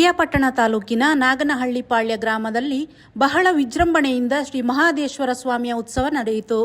ಪಿರಿಯಾಪಟ್ಟಣ ತಾಲೂಕಿನ ನಾಗನಹಳ್ಳಿ ಪಾಳ್ಯ ಗ್ರಾಮದಲ್ಲಿ ಬಹಳ ವಿಜೃಂಭಣೆಯಿಂದ ಶ್ರೀ ಮಹಾದೇಶ್ವರ ಸ್ವಾಮಿಯ ಉತ್ಸವ ನಡೆಯಿತು.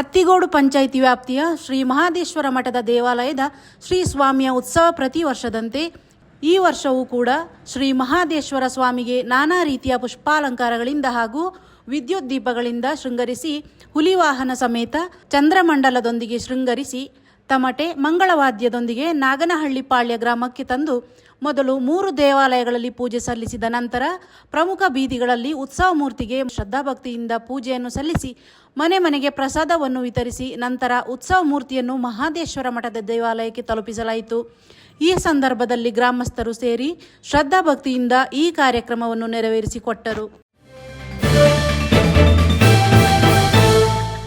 ಅತ್ತಿಗೋಡು ಪಂಚಾಯಿತಿ ವ್ಯಾಪ್ತಿಯ ಶ್ರೀ ಮಹಾದೇಶ್ವರ ಮಠದ ದೇವಾಲಯದ ಶ್ರೀ ಸ್ವಾಮಿಯ ಉತ್ಸವ ಪ್ರತಿ ವರ್ಷದಂತೆ ಈ ವರ್ಷವೂ ಕೂಡ ಶ್ರೀ ಮಹಾದೇಶ್ವರ ಸ್ವಾಮಿಗೆ ನಾನಾ ರೀತಿಯ ಪುಷ್ಪಾಲಂಕಾರಗಳಿಂದ ಹಾಗೂ ವಿದ್ಯುತ್ ದೀಪಗಳಿಂದ ಶೃಂಗರಿಸಿ ಹುಲಿವಾಹನ ಸಮೇತ ಚಂದ್ರಮಂಡಲದೊಂದಿಗೆ ಶೃಂಗರಿಸಿ ತಮಟೆ ಮಂಗಳವಾದ್ಯದೊಂದಿಗೆ ನಾಗನಹಳ್ಳಿ ಪಾಳ್ಯ ಗ್ರಾಮಕ್ಕೆ ತಂದು ಮೊದಲು ಮೂರು ದೇವಾಲಯಗಳಲ್ಲಿ ಪೂಜೆ ಸಲ್ಲಿಸಿದ ನಂತರ ಪ್ರಮುಖ ಬೀದಿಗಳಲ್ಲಿ ಉತ್ಸವ ಮೂರ್ತಿಗೆ ಶ್ರದ್ಧಾಭಕ್ತಿಯಿಂದ ಪೂಜೆಯನ್ನು ಸಲ್ಲಿಸಿ ಮನೆ ಮನೆಗೆ ಪ್ರಸಾದವನ್ನು ವಿತರಿಸಿ ನಂತರ ಉತ್ಸವ ಮೂರ್ತಿಯನ್ನು ಮಹಾದೇಶ್ವರ ಮಠದ ದೇವಾಲಯಕ್ಕೆ ತಲುಪಿಸಲಾಯಿತು. ಈ ಸಂದರ್ಭದಲ್ಲಿ ಗ್ರಾಮಸ್ಥರು ಸೇರಿ ಶ್ರದ್ಧಾಭಕ್ತಿಯಿಂದ ಈ ಕಾರ್ಯಕ್ರಮವನ್ನು ನೆರವೇರಿಸಿಕೊಟ್ಟರು.